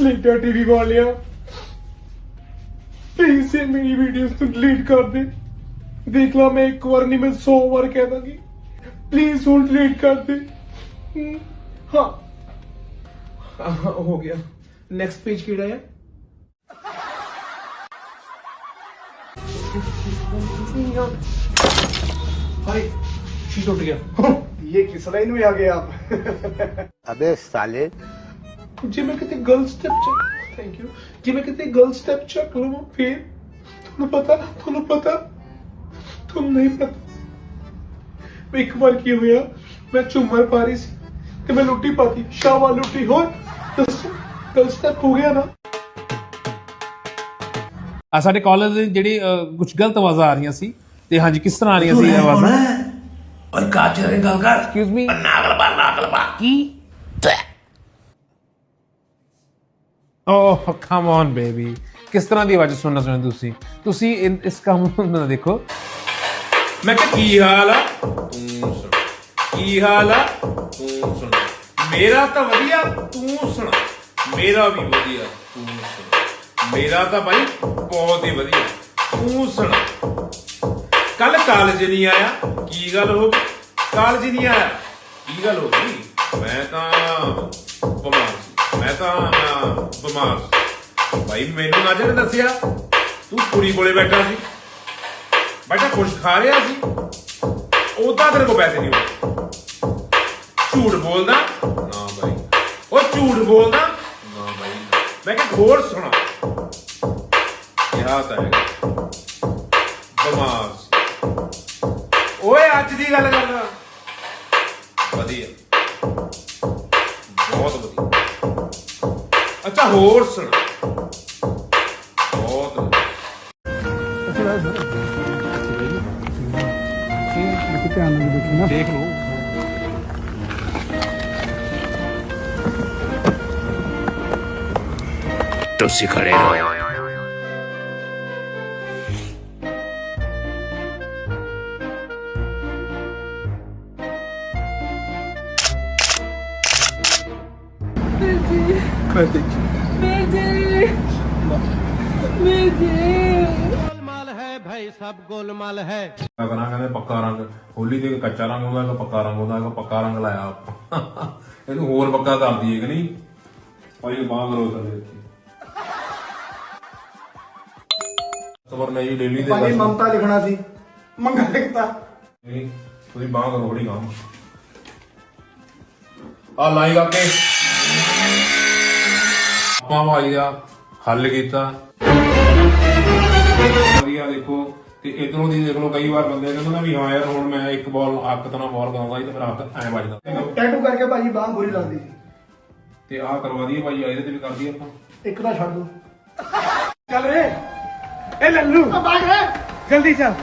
Delete और TV वाले please से मेरी वीडियो तो डिलीट कर दे। देख ला मैं एक बार नहीं मैं सौ बार कह दी प्लीज़ वो डिलीट कर दे। हम्म, हाँ। हो गया। नेक्स्ट पेज कि है? गया। ये किस लाइन में आ गए आप? अबे साले ਜੇ ਮੈਂ ਕਿਤੇ ਗਲਤ ਸਟੈਪ ਚੱਕ ਥੈਂਕ ਯੂ ਜੇ ਮੈਂ ਕਿਤੇ ਗਲਤ ਸਟੈਪ ਚੱਕ ਲਵਾਂ ਫਿਰ ਤੁਹਾਨੂੰ ਪਤਾ ਤੁਹਾਨੂੰ ਪਤਾ ਤੁਹਾਨੂੰ ਨਹੀਂ ਪਤਾ। ਇੱਕ ਵਾਰ ਕੀ ਹੋਇਆ? ਮੈਂ ਝੂਮਰ ਪਾ ਰਹੀ ਸੀ ਤੇ ਮੈਂ ਲੁੱਟੀ ਪਾਤੀ। ਸ਼ਾਵਾ ਲੁੱਟੀ ਹੋਰ ਦੱਸੋ ਗਲਤ ਸਟੈਪ ਹੋ ਗਿਆ ਨਾ? ਆ ਸਾਡੇ ਕਾਲਜ ਦੇ ਜਿਹੜੀ ਕੁਝ ਗਲਤ ਆਵਾਜ਼ਾਂ ਆ ਰਹੀਆਂ ਸੀ ਤੇ ਹਾਂਜੀ ਕਿਸ ਤਰ੍ਹਾਂ ਆ ਰਹੀਆਂ ਸੀ ਆਵਾਜ਼ਾਂ? ਓਏ ਕਾਚੇ ਰੇ ਗੱਲ ਕਰ? ਐਕਸਕਿਊਜ਼ ਮੀ ਨਾਗਲ ਬਾ ਨਾਗਲ ਬਾ। ਕੀ? ਓਹ ਕਮ ਔਨ ਬੇਬੀ ਕਿਸ ਤਰ੍ਹਾਂ ਦੀ ਆਵਾਜ਼ ਸੁਣਨਾ ਚਾਹੁੰਦੇ ਤੁਸੀਂ? ਤੁਸੀਂ ਇਨ- ਇਸ ਕੰਮ ਨੂੰ ਨਾ ਦੇਖੋ। ਮੈਂ ਕਿਹਾ, ਕੀ ਹਾਲ ਆ? ਤੂੰ ਸੁਣ। ਕੀ ਹਾਲ ਆ? ਤੂੰ ਸੁਣ। ਮੇਰਾ ਤਾਂ ਵਧੀਆ, ਤੂੰ ਸੁਣ। ਮੇਰਾ ਵੀ ਵਧੀਆ, ਤੂੰ ਸੁਣ। ਮੇਰਾ ਤਾਂ ਭਾਈ ਬਹੁਤ ਹੀ ਵਧੀਆ, ਤੂੰ ਸੁਣਾ। ਕੱਲ ਕਾਲਜ ਨਹੀਂ ਆਇਆ। ਕੀ ਗੱਲ ਹੋ ਗਈ? ਕਾਲਜ ਨਹੀਂ ਆਇਆ। ਕੀ ਗੱਲ ਹੋ ਗਈ? ਮੈਂ ਤਾਂ ਬਿਮਾਰ ਸੀ ਮੈਂ ਤਾਂ, ਬਿਮਾਰ ਸੀ। ਭਾਈ, ਮੈਨੂੰ ਨਾ ਜਿਹੜੇ ਦੱਸਿਆ, ਤੂੰ ਕੁੜੀ ਕੋਲੇ ਬੈਠਾ ਸੀ। ਬੈਠਾ ਕੁਛ ਖਾ ਰਿਹਾ ਸੀ। ਉਹਦਾ ਤੇਰੇ ਕੋਲ ਪੈਸੇ ਨਹੀਂ ਹੋਏ। ਝੂਠ ਬੋਲਦਾ? ਨਾ ਭਾਈ। ਉਹ ਝੂਠ ਬੋਲਦਾ? ਨਾ ਭਾਈ। ਮੈਂ ਕਿਹਾ, ਹੋਰ ਸੁਣਾ। ਕਿਹਾ ਤਾਂ ਹੈਗਾ। ਬਿਮਾਰ ਸੀ। ਓਏ, ਅੱਜ ਦੀ ਗੱਲ ਕਰਦਾ। tanta força. Foda. Deখ লো तुसी खड़े रहो Mehdi. Mehdi. Mehdi. Mehdi. Golmaal ਹੈ ਭਾਈ ਸਭ ਗੋਲਮਾਲ ਹੈ। ਕਹਿੰਦਾ ਕਹਿੰਦੇ ਪੱਕਾ ਰੰਗ ਹੋਲੀ ਦੇ ਕੱਚਾ ਰੰਗ ਹੁੰਦਾ ਕਿ ਪੱਕਾ ਰੰਗ ਹੁੰਦਾ ਕਿ ਪੱਕਾ ਰੰਗ ਲਾਇਆ ਆਪਾਂ। ਇਹਨੂੰ ਹੋਰ ਪੱਕਾ ਕਰ ਦਈਏ ਕਿ ਨਹੀਂ? ਭਾਈ ਬਾਹਰ ਰੋ ਸਕਦੇ ਖਬਰ ਨਹੀਂ ਡੇਲੀ ਦੇ ਭਾਈ ਮਮਤਾ ਲਿਖਣਾ ਸੀ। ਮੰਗਾ ਲਿਖਤਾ ਨਹੀਂ ਤੁਸੀਂ ਬਾਹਰ ਰੋੜੀ ਕੰਮ ਆ ਲਾਈ ਕਰਕੇ। ਆਪਾਂ ਭਾਈ ਦਾ ਹੱਲ ਕੀਤਾ ਵਧੀਆ ਦੇਖੋ ਤੇ ਇਧਰੋਂ ਦੀ ਦੇਖ ਲਓ ਕਈ ਵਾਰ ਬੰਦੇ ਕਹਿੰਦੇ ਨਾ ਵੀ ਹਾਂ ਯਾਰ ਹੁਣ ਮੈਂ ਇੱਕ ਬਾਲ ਅੱਕ ਤਾਂ ਨਾ ਬਾਲ ਕਰਾਉਂਗਾ ਤੇ ਫਿਰ ਅੱਕ ਐ ਵੱਜਦਾ टैटू करके भाजी बांह बुरी लगती सी ਤੇ ਆਹ ਕਰਵਾ ਦਈਏ ਭਾਈ ਇਹਦੇ ਤੇ ਵੀ ਕਰ ਦਈਏ ਆਪਾਂ एक ना छड़ दो ਚੱਲ ਰੇ ਇਹ ਲੱਲੂ भाग रे जल्दी चल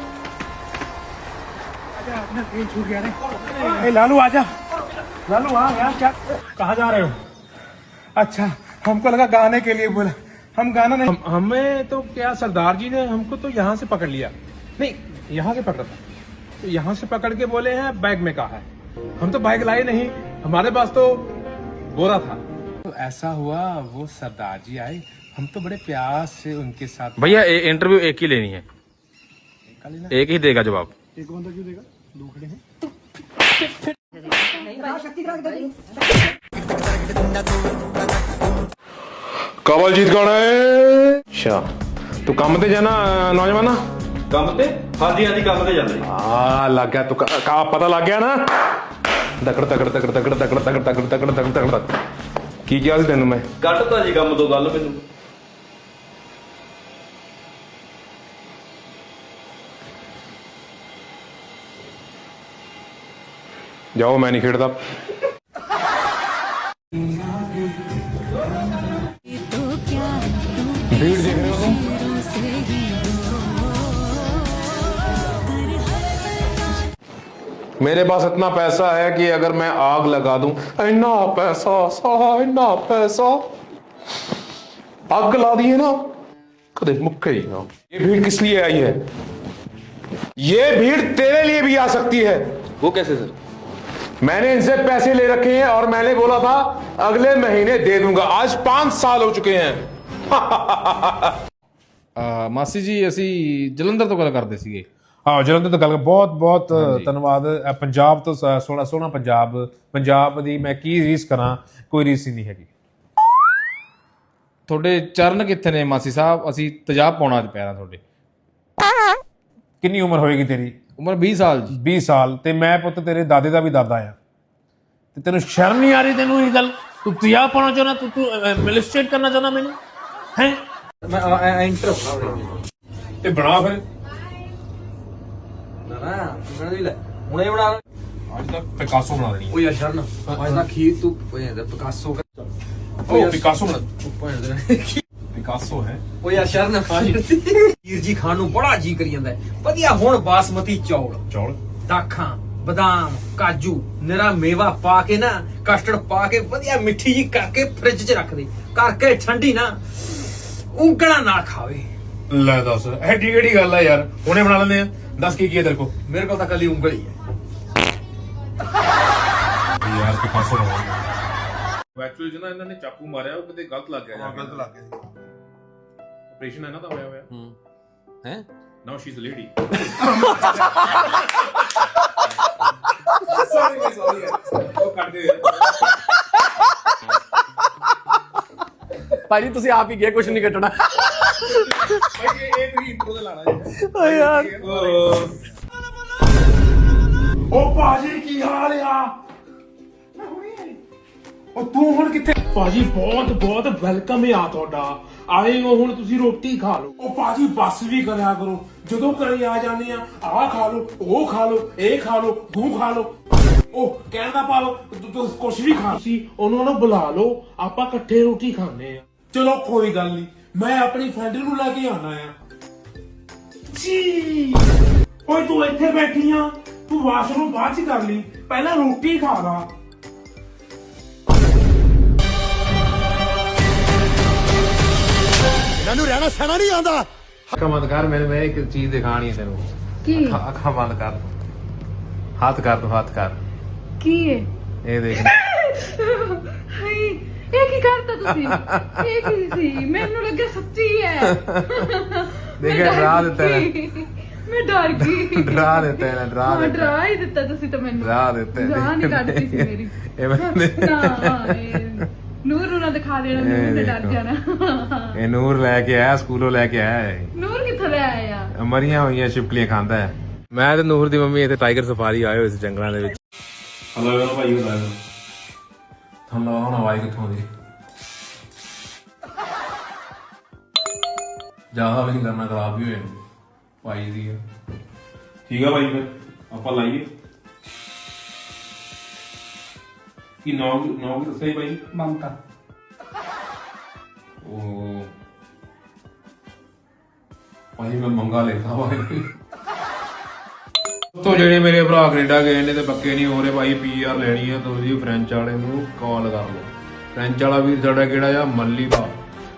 आजा अपना ट्रेन छूट गया रे ए लालू आजा लालू हाँ यार क्या कहाँ जा रहे हो अच्छा हमको लगा गाने के लिए बोला। हम गाना नहीं हम, हमें तो क्या सरदार जी ने हमको तो यहाँ से पकड़ लिया। नहीं यहाँ से पकड़ा था। तो यहाँ से पकड़ के बोले हैं बैग में कहा है। हम तो बैग लाए नहीं। हमारे पास तो बोरा था। तो ऐसा हुआ वो सरदार जी आए। हम तो बड़े प्यार से उनके साथ भैया इंटरव्यू एक ही लेनी है। एक ही देगा जवाब। एक बंदा क्यों देगा? दो खड़े हैं। ਕਵਲਜੀਤ ਕੌਣ ਹੈ? ਅੱਛਾ। ਤੂੰ ਕੰਮ ਤੇ ਜਾਣਾ ਨੌਜਵਾਨਾ? ਕੰਮ ਤੇ? ਹਾਂਜੀ ਹਾਂਜੀ ਕੰਮ ਤੇ ਜਾਂਦੇ। ਆ ਲੱਗ ਗਿਆ ਤੂੰ ਕ- ਪਤਾ ਲੱਗ ਗਿਆ ਨਾ? ਤਕੜ ਤਕੜ ਤਕੜ ਤਕੜ ਤਕੜ ਤਕੜ ਤਕੜ ਤਕੜ ਤਕੜ ਤਕੜ। ਕੀ ਕਿਹਾ ਸੀ ਤੈਨੂੰ ਮੈਂ? ਕੱਢਤਾ ਜੀ ਕੰਮ ਤੋਂ ਗੱਲ ਮੈਨੂੰ। ਜਾਓ ਮੈਂ ਨਹੀਂ ਖੇਡਦਾ। भीड़ देख रहे हो? मेरे पास इतना पैसा है कि अगर मैं आग लगा दूँ इन्ना पैसा सा इन्ना पैसा। आग ला दिए ना कदे मुक्के ही ना। ये भीड़ किस लिए आई है? ये भीड़ तेरे लिए भी आ सकती है। वो कैसे सर? मैंने इनसे पैसे ले रखे हैं और मैंने बोला था अगले महीने दे दूँगा। आज पाँच साल हो चुके हैं। ਮਾਸੀ ਜੀ ਅਸੀਂ ਜਲੰਧਰ ਤੋਂ ਗੱਲ ਕਰਦੇ ਸੀਗੇ। ਹਾਂ ਜਲੰਧਰ ਤੋਂ ਗੱਲ ਬਹੁਤ ਬਹੁਤ ਧੰਨਵਾਦ। ਪੰਜਾਬ ਤੋਂ ਸ- ਸੋਹਣਾ ਸੋਹਣਾ ਪੰਜਾਬ। ਪੰਜਾਬ ਦੀ ਮੈਂ ਕੀ ਰੀਸ ਕਰਾਂ ਕੋਈ ਰੀਸ ਹੀ ਨਹੀਂ ਹੈਗੀ। ਤੁਹਾਡੇ ਚਰਨ ਕਿੱਥੇ ਨੇ ਮਾਸੀ ਸਾਹਿਬ? ਅਸੀਂ ਤੇਜ਼ਾਬ ਪਾਉਣਾ ਅੱਜ ਪੈਰਾਂ ਤੁਹਾਡੇ। ਕਿੰਨੀ ਉਮਰ ਹੋਏਗੀ ਤੇਰੀ? ਉਮਰ 20 ਸਾਲ ਜੀ। 20 ਸਾਲ। ਤੇ ਮੈਂ ਪੁੱਤ ਤੇਰੇ ਦਾਦੇ ਦਾ ਵੀ ਦਾਦਾ ਆ ਤੇ ਤੈਨੂੰ ਸ਼ਰਮ ਨਹੀਂ ਆ ਰਹੀ ਤੈਨੂੰ ਇਹ ਗੱਲ? ਤੂੰ ਤਿਆ ਪਾਉਣਾ ਚਾਹੁੰਦਾ ਤੂੰ ਤੂੰ ਮਿਲਿਸਟ੍ਰੇਟ ਕਰਨਾ ਚਾਹੁੰਦਾ ਮੈਨੂੰ? ਹੈ? ਮੈਂ ਐਂਟਰ ਹੋਣਾ ਤੇ ਬਣਾ ਫਿਰ। ਨਾ ਨਾ ਮੈਂ ਵੀ ਲੈ। ਹੁਣੇ ਬਣਾ ਅੱਜ ਤੱਕ ਪਿਕਾਸੋ ਬਣਾ ਦੇਣੀ। ਓ ਯਾਰ ਸ਼ਰਨ ਅੱਜ ਦਾ ਖੀਰ ਤੂੰ ਓਏ ਦਾ ਪਿਕਾਸੋ ਉਹ ਪਿਕਾਸੋ ਬਣਾ। ਓ ਪਿਕਾਸੋ ਹੈ। ਯਾਰ ਸ਼ਰਨ ਖੀਰ ਜੀ ਖਾਣ ਨੂੰ ਬੜਾ ਜੀ ਕਰੀ ਜਾਂਦਾ। ਵਧੀਆ ਹੁਣ ਬਾਸਮਤੀ ਚੌਲ। ਚੌਲ। ਦਾਖਾਂ ਬਦਾਮ ਕਾਜੂ ਨਿਰਾ ਮੇਵਾ ਪਾ ਕੇ ਨਾ ਕਸਟਰਡ ਪਾ ਕੇ ਵਧੀਆ ਮਿੱਠੀ ਜੀ ਕਰਕੇ ਫ੍ਰਿਜ 'ਚ ਰੱਖ ਦੇ। ਕਰਕੇ ਠੰਡੀ ਨਾ। ਉਂਗਲਾਂ ਨਾਲ ਖਾਵੇ। ਲੈ ਦੱਸ ਐਡੀ ਕਿਹੜੀ ਗੱਲ ਆ ਯਾਰ? ਹੁਣੇ ਬਣਾ ਲੈਂਦੇ ਆ। ਦੱਸ ਕੀ ਕੀ ਹੈ ਤੇਰੇ ਕੋ ਮੇਰੇ ਕੋਲ ਤਾਂ ਕੱਲੀ ਉਂਗਲ ਹੀ ਹੈ ਯਾਰ ਪਿਕਾਸੋ ਬਣਾ ਐਕਚੁਅਲੀ ਜਨਾ ਇਹਨਾਂ ਨੇ ਚਾਕੂ ਮਾਰਿਆ ਉਹ ਕਿਤੇ ਗਲਤ ਲੱਗ ਗਿਆ ਗਲਤ ਲੱਗ ਗਿਆ ਆਪਰੇਸ਼ਨ ਹੈ ਨਾ ਤਾਂ ਹੋਇਆ ਹੋਇਆ। ਹੈ। Now she is a lady ਉਹ ਕੱਟ ਦੇ। ਭਾਜੀ ਤੁਸੀਂ ਆਪ ਹੀ ਗਏ ਕੁਝ ਨਹੀਂ ਕੱਟਣਾ। ਭਾਈ ਇਹ ਇਹ ਤੁਸੀਂ ਇੰਟਰੋ ਤੇ ਲਾਣਾ ਓ ਯਾਰ ਉਹ ਭਾਜੀ ਕੀ ਹਾਲ ਆ? ਉਹ ਤੂੰ ਹੁਣ ਕਿੱਥੇ? ਭਾਜੀ ਬਹੁਤ ਬਹੁਤ ਵੈਲਕਮ ਆ ਤੁਹਾਡਾ। ਆਏ ਹੋ ਹੁਣ ਤੁਸੀਂ ਰੋਟੀ ਖਾ ਲਓ। ਉਹ ਭਾਜੀ ਬੱਸ ਵੀ ਕਰਿਆ ਕਰੋ। ਜਦੋਂ ਘਰੇ ਆ ਜਾਂਦੇ ਆ ਆਹ ਖਾ ਲਓ ਉਹ ਖਾ ਲਓ ਇਹ ਖਾ ਲਓ ਗੂ ਖਾ ਲਓ। ਉਹ ਕਹਿਣ ਦਾ ਭਾਵ ਤੁ- ਤੂੰ ਕੁਛ ਵੀ ਖਾ ਸੀ ਉਹਨਾਂ ਨੂੰ ਬੁਲਾ ਲਓ ਆਪਾਂ ਇਕੱਠੇ ਰੋਟੀ ਖਾਣੇ ਆ। ਚਲੋ ਕੋਈ ਗੱਲ ਨਹੀਂ ਮੈਂ ਆਪਣੀ ਫਰੈਂਡ ਨੂੰ ਲੈ ਕੇ ਆਣਾ ਆ। ਜੀ ਓਏ ਤੂੰ ਇੱਥੇ ਬੈਠੀ ਆ ਤੂੰ ਵਾਸ਼ਰੂਮ ਬਾਅਦ ਚ ਕਰ ਲਈ ਪਹਿਲਾਂ ਰੋਟੀ ਖਾ ਲਾ। ਅੱਖਾਂ ਬੰਦ ਕਰ ਮੈਨੂੰ ਮੈਂ ਇੱਕ ਚੀਜ਼ ਦਿਖਾਣੀ ਹੈ ਤੈਨੂੰ। ਕੀ? ਅੱਖਾਂ- ਅੱਖਾਂ ਬੰਦ ਕਰ ਹੱਥ ਕਰ ਤੂੰ ਹੱਥ ਕਰ। ਕੀ ਹੈ ਇਹ ਦੇਖ। ਹਾਏ ਇਹ ਕੀ ਕਰਤਾ ਤੁਸੀਂ ਇਹ ਕੀ ਸੀ ਮੈਨੂੰ ਲੱਗਿਆ ਸੱਚੀ ਹੈ ਮੈਂ ਦੇਖਿਆ, ਡਰ ਡਰਾ ਦਿੱਤਾ। ਗਈ। ਮੈਂ ਡਰ ਗਈ ਡਰਾ ਦਿੱਤਾ ਇਹਨੇ, ਡਰਾ ਹਾਂ, ਦਿੱਤਾ। ਡਰਾ ਹੀ ਦਿੱਤਾ ਤੁਸੀਂ ਤਾਂ ਮੈਨੂੰ ਡਰਾ ਦਿੱਤਾ ਇਹਨੇ। ਜਾਨ ਹੀ ਕੱਢਤੀ ਸੀ ਮੇਰੀ ਇਹ ਮੈਨੇ- ਨਾ ਇਹ ਨੂਰ ਨੂੰ ਨਾ ਦਿਖਾ ਦੇਣਾ ਨੂਰ ਨੇ ਡਰ ਦੇਖੋ। ਜਾਣਾ ਇਹ ਨੂਰ ਲੈ ਕੇ ਆਇਆ ਸਕੂਲੋਂ ਲੈ ਕੇ ਆਇਆ ਇਹ। ਨੂਰ ਕਿੱਥੋਂ ਲੈ ਆਇਆ ਮਰੀਆਂ ਹੋਈਆਂ ਛਿਪਕਲੀਆਂ ਖਾਂਦਾ ਹੈ ਮੈਂ ਤੇ ਨੂਰ ਦੀ ਮੰਮੀ ਇੱਥੇ ਟਾਈਗਰ ਸਫਾਰੀ ਆਏ ਹੋਏ ਸੀ ਜੰਗਲਾਂ ਦੇ ਵਿੱਚ ਹਲੋ ਭਾਈ ਬਤਾ ਦੋ ਤੁਹਾਨੂੰ ਹੁਣ ਆਵਾਜ਼ ਕਿੱਥੋਂ ਦੀ ਜ਼ਿਆਦਾ ਵੀ ਨਹੀਂ ਕਰਨਾ ਖਰਾਬ ਵੀ ਹੋਏ ਭਾਈ ਦੀ ਹੈ ਠੀਕ ਆ ਭਾਈ ਫਿਰ ਆਪਾਂ ਲਾਈਏ ਕੀ ਨਾਮ ਨਾਮ ਦੱਸਿਆ ਜੀ ਭਾਈ ਮਮਤਾ ਉਹ ਭਾਈ ਮੈਂ ਮੰਗਾ ਲੈਂਦਾ ਭਾਈ ਤੋਂ ਜਿਹੜੇ ਮੇਰੇ ਭਰਾ ਕੈਨੇਡਾ ਗਏ ਨੇ ਤੇ ਪੱਕੇ ਨਹੀਂ ਹੋ ਰਹੇ ਭਾਈ ਪੀਆਰ ਲੈਣੀ ਆ ਤੁਸੀਂ ਫ੍ਰੈਂਚ ਵਾਲੇ ਨੂੰ ਕਾਲ ਕਰ ਲਓ। ਫ੍ਰੈਂਚ ਵਾਲਾ ਵੀਰ ਸਾਡਾ ਕਿਹੜਾ ਆ? ਮੱਲੀਵਾ।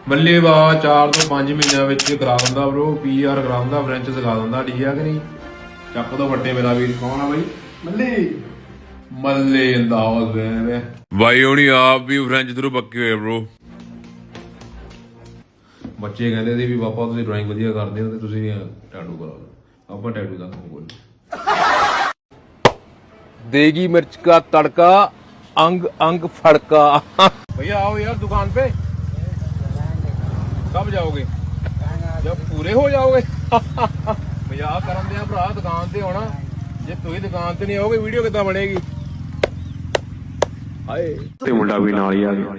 ਮੱਲੀਵਾ 4 ਤੋਂ 5 ਮਹੀਨਿਆਂ ਵਿੱਚ ਕਰਾ ਦਿੰਦਾ ਬ్రో ਪੀਆਰ ਕਰਾ ਦਿੰਦਾ ਫ੍ਰੈਂਚ ਸਿਖਾ ਦਿੰਦਾ ਠੀਕ ਆ ਕਿ ਨਹੀਂ? ਚੱਕ ਤੋਂ ਵੱਡੇ ਮੇਰਾ ਵੀਰ ਕੌਣ ਆ ਬਾਈ? ਮੱਲੀ। ਮੱਲੇ ਦਾ ਹਾਊਸ ਵੇ। ਬਾਈ ਹੁਣੀ ਆਪ ਵੀ ਫ੍ਰੈਂਚ ਥਰੂ ਪੱਕੇ ਹੋਏ ਬ్రੋ ਬੱਚੇ ਕਹਿੰਦੇ ਸੀ ਵੀ ਪਾਪਾ ਤੁਸੀਂ ਡਰਾਇੰਗ ਵਧੀਆ ਕਰਦੇ ਹੋ ਤੇ ਤੁਸੀਂ ਟੈਟੂ ਕਰਾ ਲਓ ਆਪਾਂ ਟੈਟੂ ਦਾ ਕੰਮ ਬੋਲਦੇ देगी मिर्च का तड़का अंग अंग फड़का भैया आओ यार दुकान पे कब जाओगे जब पूरे हो जाओगे ਮਜ਼ਾਕ ਕਰਨ ਦੇ ਆ ਭਰਾ ਦੁਕਾਨ ਤੇ ਆਉਣਾ ਜੇ ਤੁਸੀਂ ਦੁਕਾਨ ਤੇ ਨਹੀਂ ਆਓਗੇ ਵੀਡੀਓ ਕਿੱਦਾਂ ਬਣੇਗੀ ਹਾਏ ਤੇ ਮੁੰਡਾ ਵੀ ਨਾਲ ਹੀ ਆ ਗਿਆ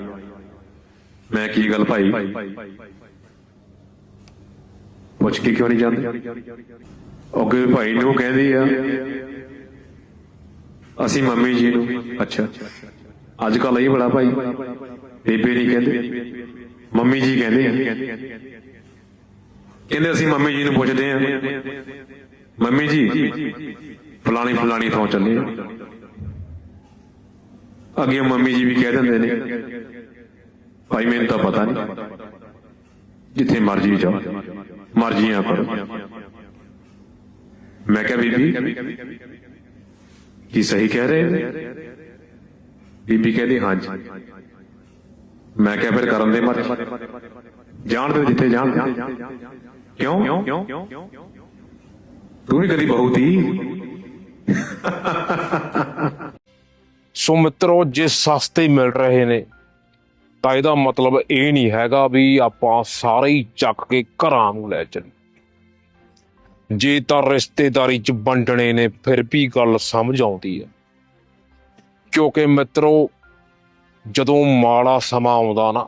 ਮੈਂ ਕੀ ਗੱਲ ਭਾਈ ਪੁੱਛ ਕੇ ਕਿਉਂ ਨਹੀਂ ਜਾਂਦੇ ਅੱਗੇ ਭਾਈ ਨੂੰ ਕਹਿੰਦੀ ਆ, ਅਸੀਂ ਮੰਮੀ ਜੀ ਨੂੰ, ਅੱਛਾ, ਅੱਜ ਕੱਲ ਇਹ ਬੜਾ ਭਾਈ, ਬੇਬੇ ਨਹੀਂ ਕਹਿੰਦੇ, ਮੰਮੀ ਜੀ ਕਹਿੰਦੇ ਆ। ਕਹਿੰਦੇ ਅਸੀਂ ਮੰਮੀ ਜੀ ਨੂੰ ਪੁੱਛਦੇ ਆ, ਮੰਮੀ ਜੀ, ਫਲਾਣੀ ਫਲਾਣੀ ਥਾਂ ਚੱਲੇ ਅੱਗੇ ਮੰਮੀ ਜੀ ਵੀ ਕਹਿ ਦਿੰਦੇ ਨੇ, ਭਾਈ ਮੈਨੂੰ ਤਾਂ ਪਤਾ ਨਹੀਂ, ਜਿੱਥੇ ਮਰਜ਼ੀ ਜਾਓ, ਮਰਜ਼ੀਆਂ ਕਰੋ। ਮੈਂ ਕਿਹਾ, ਬੀਬੀ, ਕੀ ਸਹੀ ਕਹਿ ਰਹੇ ਬੀਬੀ ਕਹਿੰਦੀ, ਹਾਂਜੀ। ਮੈਂ ਕਿਹਾ, ਫਿਰ ਕਰਨ ਦੇ ਮਰ ਜਾਣ ਦੇ ਜਿੱਥੇ ਜਾਣ ਕਿਉਂ? ਤੂੰ ਵੀ ਕਦੀ ਬਹੁਤੀ ਸੋ ਮਿੱਤਰੋ, ਜੇ ਸਸਤੇ ਮਿਲ ਰਹੇ ਨੇ, ਤਾਂ ਇਹਦਾ ਮਤਲਬ ਇਹ ਨਹੀਂ ਹੈਗਾ ਵੀ ਆਪਾਂ ਸਾਰੇ ਹੀ ਚੱਕ ਕੇ ਘਰਾਂ ਨੂੰ ਲੈ ਚੱਲ ਜੇ ਤਾਂ ਰਿਸ਼ਤੇਦਾਰੀ ਚ ਵੰਡਣੇ ਨੇ, ਫਿਰ ਵੀ ਗੱਲ ਸਮਝ ਆਉਂਦੀ ਹੈ ਕਿਉਂਕਿ ਮਿੱਤਰੋ, ਜਦੋਂ ਮਾੜਾ ਸਮਾਂ ਆਉਂਦਾ ਨਾ,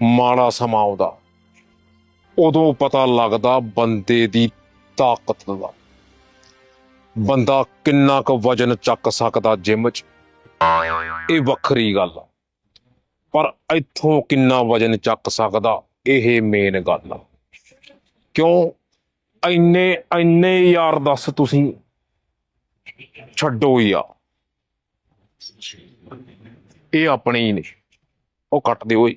ਮਾੜਾ ਸਮਾਂ ਆਉਂਦਾ, ਉਦੋਂ ਪਤਾ ਲੱਗਦਾ ਬੰਦੇ ਦੀ ਤਾਕਤ ਦਾ। ਬੰਦਾ ਕਿੰਨਾ ਕੁ ਵਜਨ ਚੱਕ ਸਕਦਾ ਜਿਮ 'ਚ, ਇਹ ਵੱਖਰੀ ਗੱਲ ਆ। ਪਰ ਇੱਥੋਂ ਕਿੰਨਾ ਵਜਨ ਚੱਕ ਸਕਦਾ, ਇਹ ਮੇਨ ਗੱਲ ਆ। ਕਿਉਂ? ਇੰਨੇ ਇੰਨੇ ਯਾਰ ਦੱਸ ਤੁਸੀਂ। ਛੱਡੋ ਯਾ ਇਹ ਆਪਣੇ ਹੀ ਨੇ। ਉਹ ਕੱਟ ਦਿਓ ਓਏ।